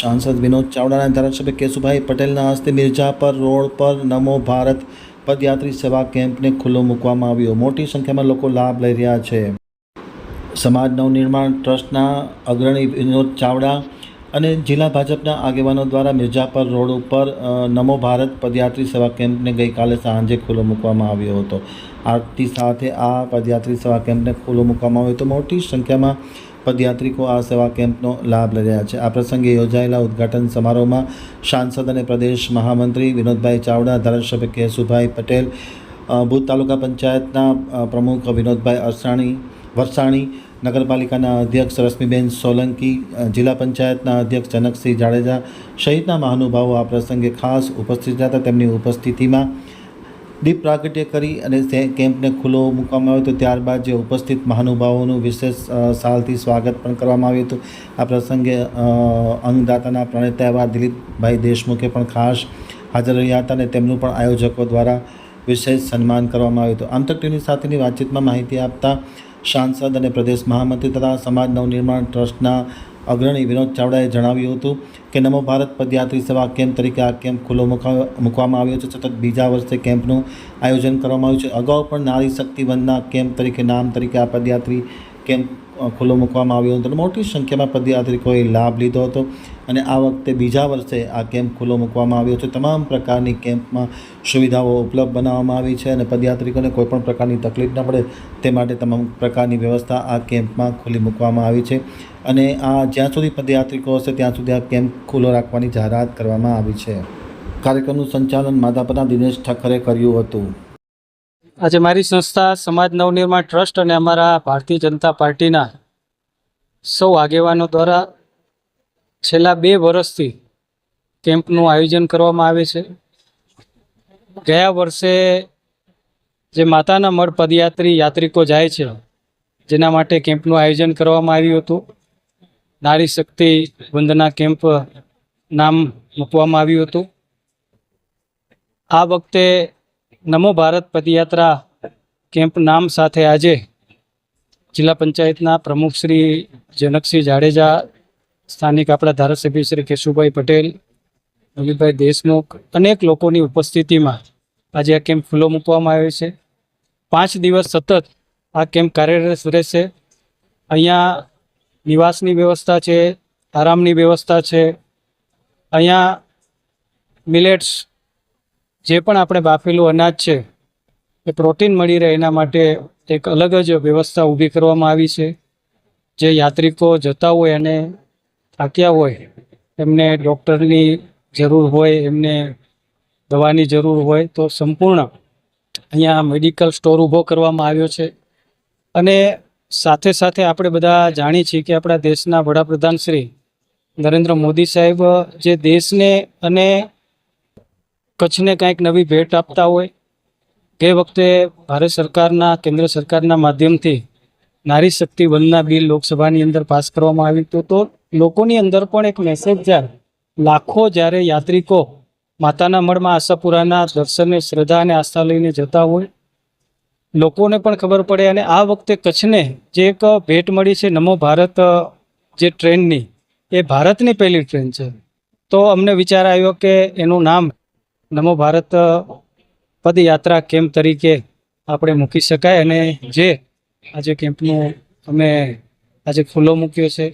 સાંસદ વિનોદ ચાવડાના ધારાસભ્ય કેશુભાઈ પટેલના હસ્તે મિર્જાપર રોડ પર નમો ભારત પદયાત્રી સેવા કેમ્પને ખુલ્લો મૂકવામાં આવ્યો. મોટી સંખ્યામાં લોકો લાભ લઈ રહ્યા છે. સમાજ નવનિર્માણ ટ્રસ્ટના અગ્રણી વિનોદ ચાવડા અને જિલ્લા ભાજપના આગેવાનો દ્વારા મિર્જાપર રોડ ઉપર નમો ભારત પદયાત્રી સેવા કેમ્પને ગઈકાલે સાંજે ખુલ્લો મૂકવામાં આવ્યો હતો. આરતી સાથે આ પદયાત્રી સેવા કેમ્પને ખુલ્લો મૂકવામાં આવ્યો હતો. મોટી સંખ્યામાં પદયાત્રિકો આ સેવા કેમ્પનો લાભ લઈ રહ્યા છે. આ પ્રસંગે યોજાયેલા ઉદ્ઘાટન સમારોહમાં સાંસદ અને પ્રદેશ મહામંત્રી વિનોદભાઈ ચાવડા, ધારાસભ્ય કેશુભાઈ પટેલ ભૂત તાલુકા પંચાયતના પ્રમુખ વિનોદભાઈ અરસાણી, વરસાણી, નગરપાલિકાના અધ્યક્ષ રશ્મિબેન સોલંકી જિલ્લા પંચાયતના અધ્યક્ષ જનકસિંહ જાડેજા સહિતના મહાનુભાવો આ પ્રસંગે ખાસ ઉપસ્થિત હતા. તેમની ઉપસ્થિતિમાં દીપ પ્રાગટ્ય કરી અને તે કેમ્પને ખુલ્લો મૂકવામાં આવ્યો હતો. ત્યારબાદ જે ઉપસ્થિત મહાનુભાવોનું વિશેષ સાલથી સ્વાગત પણ કરવામાં આવ્યું હતું. આ પ્રસંગે અંગદાતાના પ્રણેતા એવા દિલીપભાઈ દેશમુખે પણ ખાસ હાજર રહ્યા હતા અને તેમનું પણ આયોજકો દ્વારા વિશેષ સન્માન કરવામાં આવ્યું હતું. આમતક ટીવી સાથેની વાતચીતમાં માહિતી આપતા સાંસદ અને પ્રદેશ મહામંત્રી તથા સમાજ નવનિર્માણ ટ્રસ્ટના અગ્રણી વિનોદ ચાવડાએ જણાવ્યું હતું કે નમો ભારત પદયાત્રી સેવા કેમ્પ તરીકે આ કેમ્પ ખુલ્લો મૂકા મૂકવામાં આવ્યો છે. સતત બીજા વર્ષે કેમ્પનું આયોજન કરવામાં આવ્યું છે. અગાઉ પણ નારી શક્તિ વંદના કેમ્પ તરીકે નામ તરીકે આ પદયાત્રી કેમ્પ ખુલ્લો મૂકવામાં આવ્યો હતો? મોટી સંખ્યામાં પદયાત્રિકોએ લાભ લીધો હતો. અને આ વખતે બીજા વર્ષે આ કેમ્પ ખુલ્લો મૂકવામાં આવ્યો છે. તમામ પ્રકારની કેમ્પમાં સુવિધાઓ ઉપલબ્ધ બનાવવામાં આવી છે અને પદયાત્રિકોને કોઈપણ પ્રકારની તકલીફ ન પડે તે માટે તમામ પ્રકારની વ્યવસ્થા આ કેમ્પમાં ખુલ્લી મૂકવામાં આવી છે. અને આ જ્યાં સુધી પદયાત્રિકો હશે, ત્યાં સુધી આ કેમ્પ ખુલ્લો રાખવાની જાહેરાત કરવામાં આવી છે. કાર્યક્રમનું સંચાલન માધાપરના દિનેશ ઠક્કરે કર્યું હતું. આજે મારી સંસ્થા સમાજ નવનિર્માણ ટ્રસ્ટ અને અમારા ભારતીય જનતા પાર્ટીના સૌ આગેવાનો દ્વારા છેલ્લા બે વર્ષથી કેમ્પનું આયોજન કરવામાં આવે છે. ગયા વર્ષે જે માતાના મઢ પદયાત્રી યાત્રિકો જાય છે, જેના માટે કેમ્પનું આયોજન કરવામાં આવ્યું હતું. નારી શક્તિ વંદના કેમ્પ નામ મૂકવામાં આવ્યું હતું. આ વખતે નમો ભારત પદયાત્રા કેમ્પ નામ સાથે આજે જિલ્લા પંચાયતના પ્રમુખ શ્રી જનકસિંહ જાડેજા, સ્થાનિક આપણા ધારાસભ્ય શ્રી કેશુભાઈ પટેલ, અમિતભાઈ દેશમુખ, અનેક લોકોની ઉપસ્થિતિમાં આજે આ કેમ્પ ખુલ્લો મૂકવામાં આવ્યો છે. પાંચ દિવસ સતત આ કેમ્પ કાર્યરત રહેશે. અહીંયા નિવાસની વ્યવસ્થા છે, આરામની વ્યવસ્થા છે. અહીંયા મિલેટ્સ જે પણ આપણે બાફેલું અનાજ છે, એ પ્રોટીન મળી રહે એના માટે એક અલગ જ વ્યવસ્થા ઊભી કરવામાં આવી છે. જે યાત્રિકો જતા હોય અને થાક્યા હોય, એમને ડૉક્ટરની જરૂર હોય, એમને દવાની જરૂર હોય, તો સંપૂર્ણ અહીંયા મેડિકલ સ્ટોર ઊભો કરવામાં આવ્યો છે. અને સાથે સાથે આપણે બધા જાણીએ છીએ કે આપણા દેશના વડાપ્રધાન શ્રી નરેન્દ્ર મોદી સાહેબ, જે દેશને અને કચ્છને કાંઈક નવી ભેટ આપતા હોય, તે વખતે ભારત સરકારના, કેન્દ્ર સરકારના માધ્યમથી નારી શક્તિ વંદના બિલ લોકસભાની અંદર પાસ કરવામાં આવ્યું હતું તો લોકોની અંદર પણ એક મેસેજ જાય લાખો જ્યારે યાત્રિકો માતાના મળમાં આશાપુરાના દર્શનને શ્રદ્ધા અને આસ્થા લઈને જતા હોય, લોકોને પણ ખબર પડે અને આ વખતે કચ્છને જે એક ભેટ મળી છે નમો ભારત જે ટ્રેનની, એ ભારતની પહેલી ટ્રેન છે. તો અમને વિચાર આવ્યો કે એનું નામ નમો ભારત પદયાત્રા કેમ્પ તરીકે આપણે મૂકી શકાય અને જે આજે કેમ્પનું અમે આજે ખુલ્લો મૂક્યો છે.